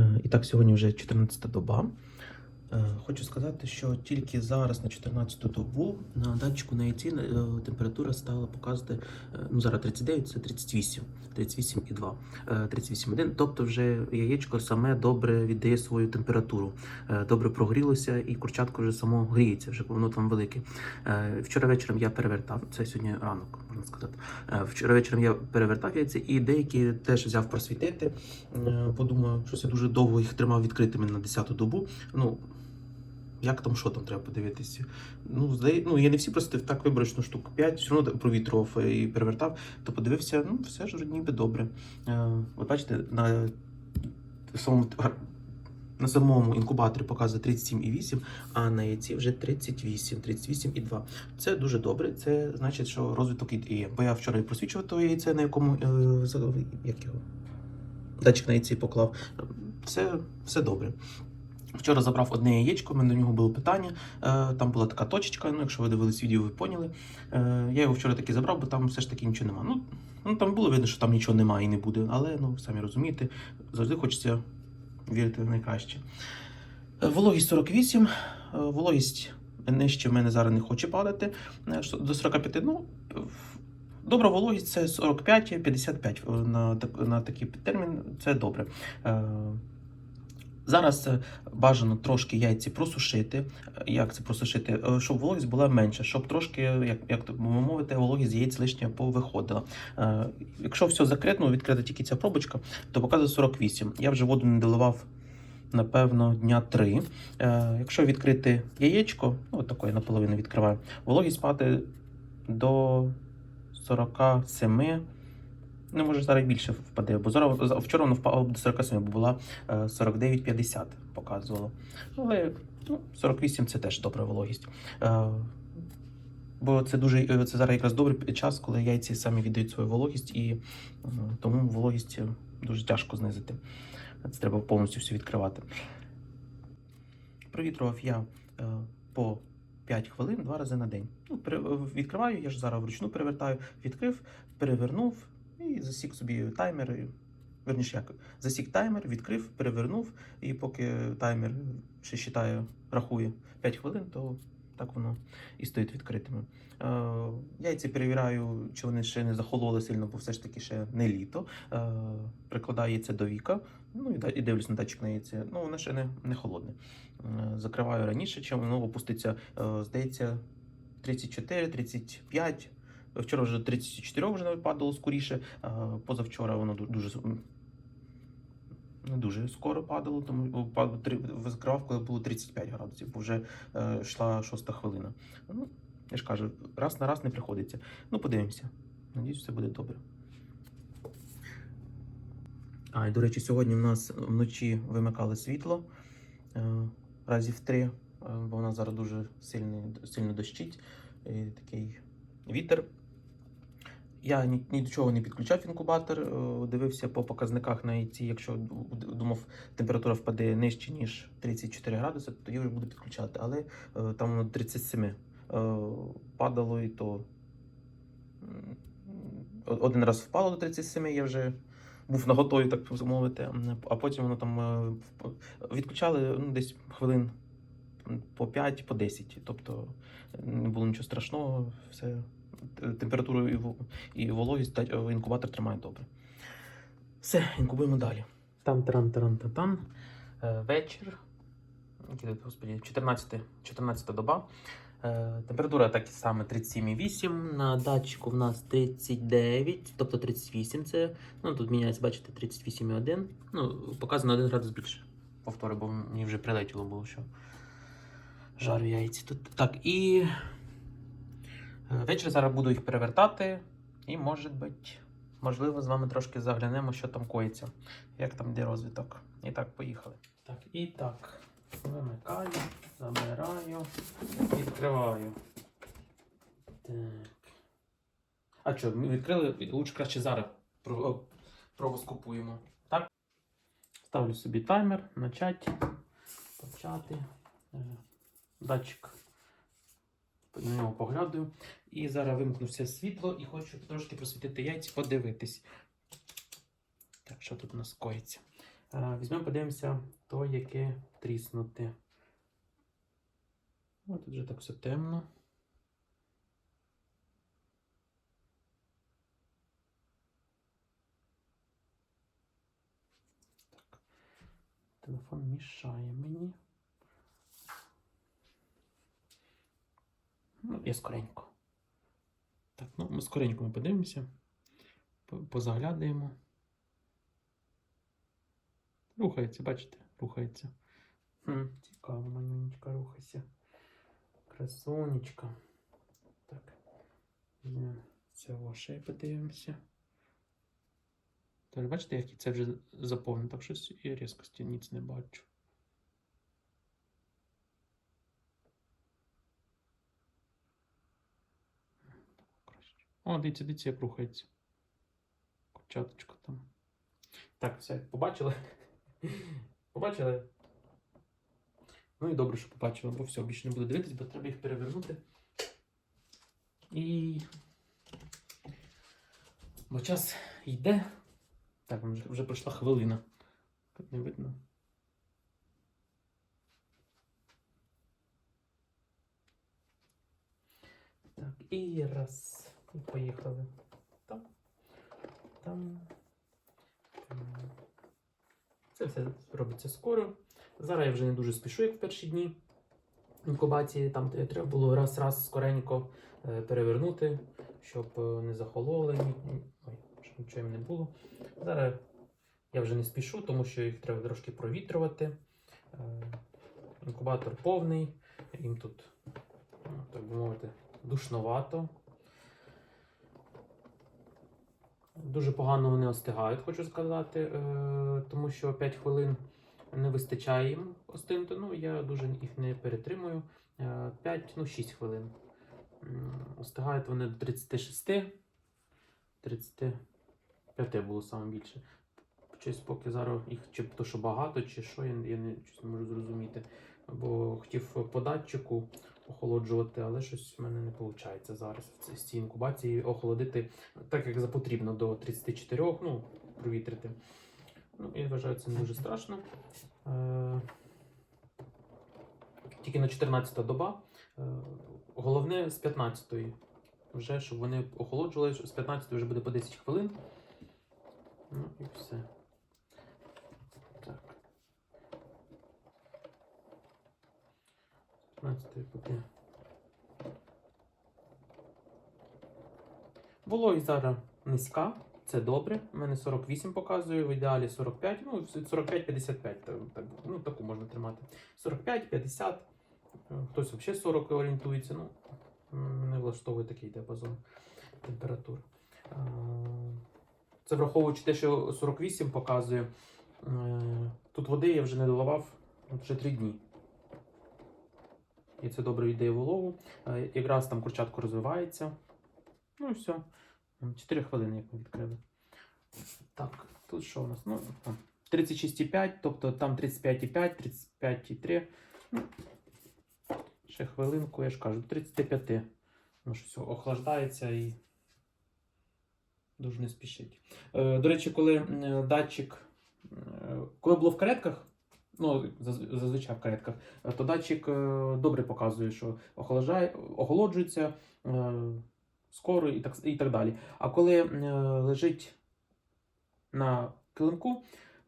Е, І так, сьогодні вже 14 доба. Е, Хочу сказати, що тільки зараз на 14 добу на датчику на яйці е, температура стала показувати, е, ну зараз 39, це 38, 38,2, е, 38,1, тобто вже яєчко саме добре віддає свою температуру, добре прогрілося і курчатко вже само гріється, вже воно там велике. Вчора вечором я перевертав, це сьогодні ранок, можна сказати. Вчора вечором я перевертав яйця і деякі теж взяв просвітити. Подумав, що я дуже довго їх тримав відкритими на 10-ту добу. Ну, як там, що там треба подивитися? Ну, здає, ну я не всі просто так виборочно штук 5, все одно провітрував і перевертав, то подивився, ну, все ж ніби добре. Е, от бачите, на самому, на самому інкубаторі показує 37,8, а на яйці вже 38, 38,2. Це дуже добре. Це значить, що розвиток є. Бо я вчора і просвічував то яйце, на якому е, як його датчик на яйці поклав. Це все добре. Вчора забрав одне яєчко, в мене до нього було питання. Е, там була така точечка. Ну, якщо ви дивились відео, ви поняли. Е, я його вчора таки забрав, бо там все ж таки нічого нема. Ну, ну там було видно, що там нічого немає і не буде. Але ну самі розумієте, завжди хочеться вірити в найкраще. Е, Вологість 48, е, вологість нижче в мене зараз не хоче падати. До 45. Ну, добра вологість це 45-55 е, на, на такий термін. Це добре. Зараз е, бажано трошки яйці просушити. Е, Як це просушити? Е, Щоб вологість була менша, щоб трошки, як, як то би мовити, вологість яєць лишня повиходила. Якщо все закрито, ну, відкрита тільки ця пробочка, то показує 48. Я вже воду не доливав, напевно, дня 3. Е, Якщо відкрити яєчко, ну, от такої наполовину відкриваю, вологість падає до 47. Не може зараз більше впаде, бо зараз вчора воно впало до 47, бо була е, 49,50 показувало. Але ну, 48 це теж добра вологість. Е, Бо це дуже е, це зараз якраз добрий час, коли яйці самі віддають свою вологість, і е, тому вологість е, дуже тяжко знизити. Це треба повністю все відкривати. Провітрував я е, по 5 хвилин два рази на день. Ну, відкриваю, я ж зараз вручну перевертаю, відкрив, перевернув і засік собі таймер. Верніше, як засік таймер, відкрив, перевернув, і поки таймер ще считає, рахує 5 хвилин, то так воно і стоїть відкритими. Е, яйця перевіряю, чи вони ще не захололи сильно, бо все ж таки ще не літо. Е, прикладаю яйце до віка, ну і, дивлюсь на датчик на яйце. Ну, воно ще не, не холодне. Е, закриваю раніше, чим воно опуститься, здається, 34, 35. Вчора вже 34 вже падало скоріше. Позавчора воно дуже не дуже скоро падало, тому закривав, коли було 35 градусів, бо вже е, йшла шоста хвилина. Ну, я ж кажу, раз на раз не приходиться. Ну, подивимося. Надіюсь, все буде добре. А, і до речі, сьогодні в нас вночі вимикали світло е, разів три, е, бо нас зараз дуже сильний, сильно дощить, і такий вітер. Я ні, ні до чого не підключав інкубатор, е, дивився по показниках на яйці. Якщо думав, температура впаде нижче, ніж 34 градуси, то тоді вже буду підключати. Але е, там воно 37 е, падало і то один раз впало до 37, я вже був на готові, так мовити, а потім воно там відключали ну, десь хвилин по 5, по 10. Тобто не було нічого страшного, все температуру і, і вологість е, інкубатор тримає добре. Все, інкубуємо далі. Там таран таран та там Вечір. Який Господи, 14, 14 доба. Е, Температура так і саме 37,8. На датчику в нас 39, тобто 38 це. Ну тут міняється, бачите, 38,1. Ну, показано 1 градус більше. Повторю, бо мені вже прилетіло було, що жарю яйці тут. Так, і е, ввечері зараз буду їх перевертати. І, може бути, можливо, з вами трошки заглянемо, що там коїться, як там де розвиток. І так, поїхали. Так, і так. Вимикаю, забираю, відкриваю. Так. А що, ми відкрили, лучше краще зараз про- о. Так? Ставлю собі таймер, начати, почати. Е, Датчик. На нього поглядаю. І зараз вимкну все світло і хочу трошки просвітити яйця, подивитись. Так, що тут у нас коїться? Візьмемо, подивимося то, яке тріснуте. О, тут вже так все темно. Так. Телефон мішає мені. Ну, я скоренько. Так, ну ми скоренько ми подивимося. Позаглядаємо. Рухається, бачите? Рухається. Хм, цікаво, манюнечка рухайся. Красунечка. Так. Це ваше подивимося. Тож бачите, як це вже заповнено, так щось і різкості ніц не бачу. О, дивіться, дивіться, як рухається. Курчаточка там. Так, все, побачили? Побачили? Ну і добре, що побачили, бо все, більше не буду дивитись, бо треба їх перевернути. І. Бо час йде. Так, вже, вже пройшла хвилина. Не видно. Так, і раз. І поїхали. Там. Там. Це все робиться скоро. Зараз я вже не дуже спішу, як в перші дні інкубації. Там треба було раз-раз скоренько е, перевернути, щоб е, не захололи. Ой, щоб нічого їм не було. Зараз я вже не спішу, тому що їх треба трошки провітрювати. Е, Інкубатор повний, їм тут, ну, так би мовити, душновато. Дуже погано вони остигають, хочу сказати, е, тому що 5 хвилин не вистачає їм остинути. Ну, я дуже їх не перетримую. 5, ну 6 хвилин. Остигають вони до 36, 35 було саме більше. Щось поки зараз їх чи то, що багато, чи що, я, я не, щось не можу зрозуміти. Бо хотів по датчику охолоджувати, але щось в мене не виходить зараз в цій- інкубації охолодити так, як за потрібно до 34, ну, провітрити. Ну, я вважаю, це не дуже страшно. Е, Тільки на 14 доба. Е, Головне з 15-ї, вже, щоб вони охолоджували, з 15 вже буде по 10 хвилин. Ну і все. 15 буде. Вологість зараз низька, це добре. У мене 48 показує, в ідеалі 45, ну 45-55, так, так, ну таку можна тримати. 45-50, е, хтось взагалі 40 орієнтується. Ну, не влаштовує такий діапазон температур. Е, Це враховуючи те, що 48 показує. Е, Тут води я вже не доливав вже 3 дні. І це добре віддає вологу. Е, Якраз там курчатко розвивається. Ну і все. 4 хвилини, як ми відкрили. Так, тут що у нас? Ну, 36,5, тобто там 35,5, 35,3. Ну, ще хвилинку, я ж кажу, 35. Ну, щось охлаждається і дуже не спішить. Е, до речі, коли датчик, е, коли було в каретках, ну, зазвичай в каретках, е, то датчик е, добре показує, що охолоджає, охолоджується е, скоро і так, і так далі. А коли е, лежить на килимку,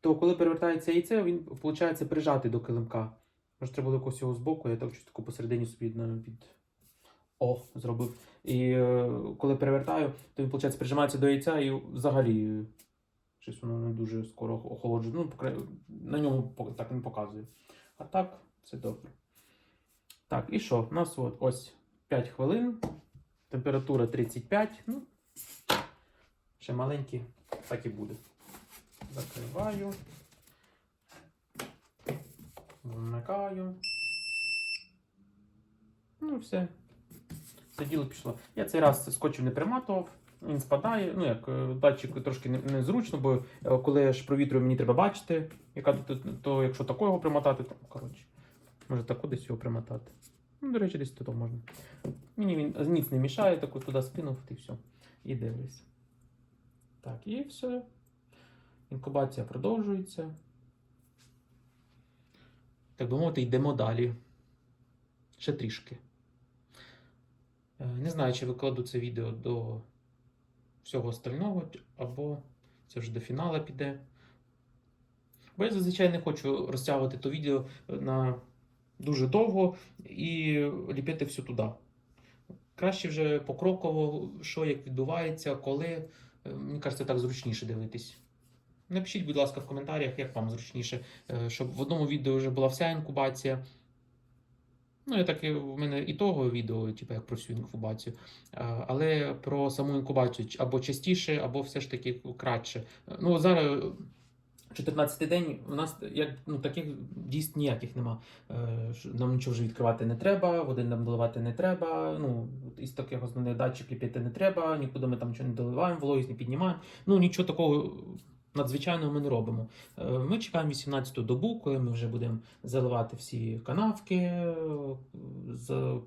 то коли перевертається яйце, він виходить прижатий до килимка. Може, треба було якось його збоку, я так щось таку посередині собі під О зробив. І е, коли перевертаю, то він, виходить, прижимається до яйця і взагалі е, щось воно не дуже скоро охолоджує. Ну, на ньому так не показує. А так, це добре. Так, і що? У нас от, ось 5 хвилин, температура 35. Ну, ще маленькі, так і буде. Закриваю. Вмикаю. Ну, все. Це діло пішло. Я цей раз скотчем не приматував, він спадає. Ну, як е, датчик трошки незручно, бо е, коли я ж провітрюю, мені треба бачити, яка тут, то якщо такого примотати, то коротше. Може таку десь його примотати. Ну, до речі, десь тут можна. Мені він ніц не мішає, таку туди спинув і все. І дивлюсь. Так, і все. Інкубація продовжується. так би мовити, йдемо далі. Ще трішки. Е, Не знаю, чи викладу це відео до всього остального, або це вже до фіналу піде. Бо я зазвичай не хочу розтягувати то відео на дуже довго і ліпити все туди. Краще вже покроково, що як відбувається, коли. Е, Мені кажеться, так зручніше дивитись. Напишіть, будь ласка, в коментарях, як вам зручніше, е, щоб в одному відео вже була вся інкубація. Ну, я так і в мене і того відео, типу, як про всю інкубацію. Але про саму інкубацію або частіше, або все ж таки кратше. Е, Ну, зараз 14 день у нас як, ну, таких дійсно ніяких нема. Е, Нам нічого вже відкривати не треба, води нам доливати не треба. Ну, із таких основних датчик ліпити не треба, нікуди ми там нічого не доливаємо, вологість не піднімаємо. Ну, нічого такого надзвичайного ми не робимо. Е, Ми чекаємо 18-ту добу, коли ми вже будемо заливати всі канавки е, з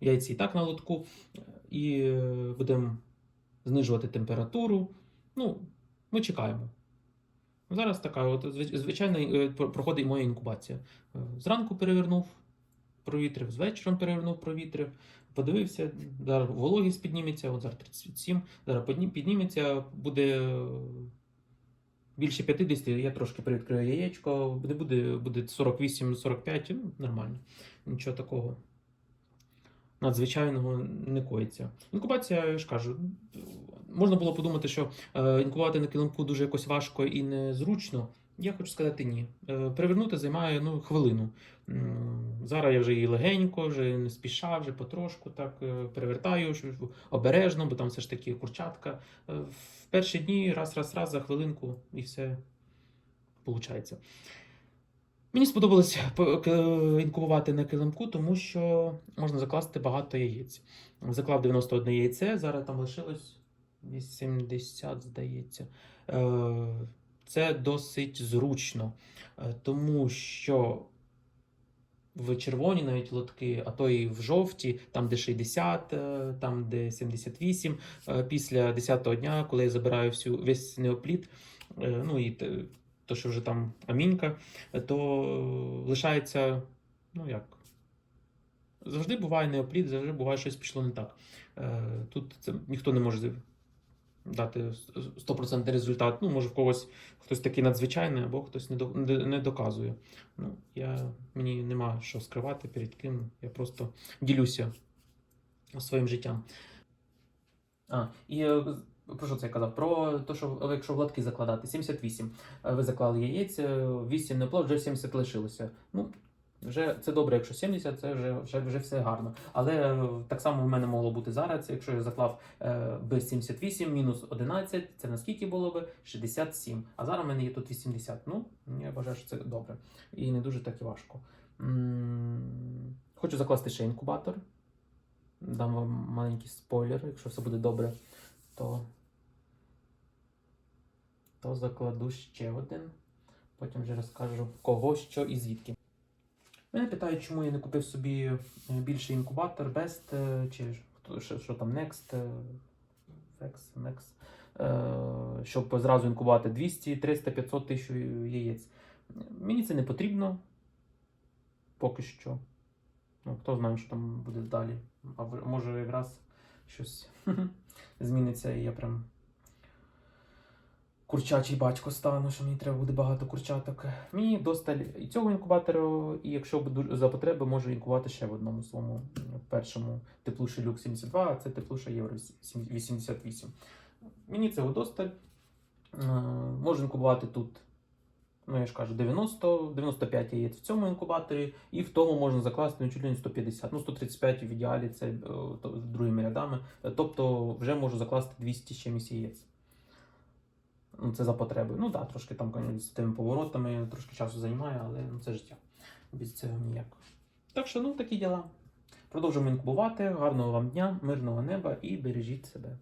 яйці так на лотку, і е, будемо знижувати температуру. Ну, ми чекаємо. Зараз така, от, звичайно, проходить моя інкубація. Зранку перевернув, провітрив, з вечором перевернув, провітрив, подивився, зараз вологість підніметься, от зараз 37, зараз підніметься, буде більше 50, я трошки привідкрию яєчко, не буде, буде 48-45, ну, нормально. Нічого такого надзвичайного не коїться. Інкубація, я ж кажу, можна було подумати, що е, інкувати на килимку дуже якось важко і незручно. Я хочу сказати ні. Е, Перевернути займає ну, хвилину. Зараз я вже і легенько, вже не спіша, вже потрошку так е, перевертаю обережно, бо там все ж таки курчатка. Е, В перші дні раз, раз, раз за хвилинку і все виходить. Мені сподобалось інкубувати на килимку, тому що можна закласти багато яєць. Заклав 91 яйце, зараз там лишилось 80, здається. Це досить зручно, е, тому що в червоні навіть лотки, а то і в жовті, там де 60, е, там де 78, е, після 10-го дня, коли я забираю всю, весь неопліт, ну і то, що вже там амінька, то лишається, ну як. Завжди буває неопліт, завжди буває щось пішло не так. Тут це ніхто не може дати стопроцентний результат. Ну, може, в когось хтось такий надзвичайний, або хтось не, до, не, доказує. Ну, я, мені нема що скривати перед ким. Я просто ділюся своїм життям. А, і е, про що це я казав? Про те, що якщо в закладати 78, е, ви заклали яєць, е, 8 не плод, вже 70 лишилося. Ну, вже це добре, якщо 70, це вже, вже, вже все гарно. Але е, так само в мене могло бути зараз, якщо я заклав е, би 78 мінус 11, це наскільки було би 67. А зараз в мене є тут 80. Ну, я вважаю, що це добре. І не дуже так і важко. Хочу закласти ще інкубатор. Дам вам маленький спойлер, якщо все буде добре, то, то закладу ще один. Потім вже розкажу кого, що і звідки. Мене питають, чому я не купив собі е, більший інкубатор, Best е, чи що, що там Next, Fex, е, щоб зразу інкубувати 200, 300, 500 тисяч яєць. Мені це не потрібно поки що. Ну, хто знає, що там буде далі. А може якраз щось зміниться, і я прям курчачий батько стану, що мені треба буде багато курчаток. Мені досталь і цього інкубатора, і якщо за потреби, можу інкувати ще в одному своєму першому теплуша Люк 72, а це теплуша Євро 88. Мені цього досталь. Е, Можу інкубувати тут, ну я ж кажу, 90, 95 яєць в цьому інкубаторі, і в тому можна закласти ну, чуть ли не 150, ну 135 в ідеалі, це е, другими рядами. Е, Тобто вже можу закласти 200 з чимось яєць. Ну, це за потреби. Ну так, трошки там з тими поворотами, трошки часу займає, але ну, це життя. Без цього ніяк. Так що, ну, такі діла. Продовжуємо інкубувати. Гарного вам дня, мирного неба і бережіть себе.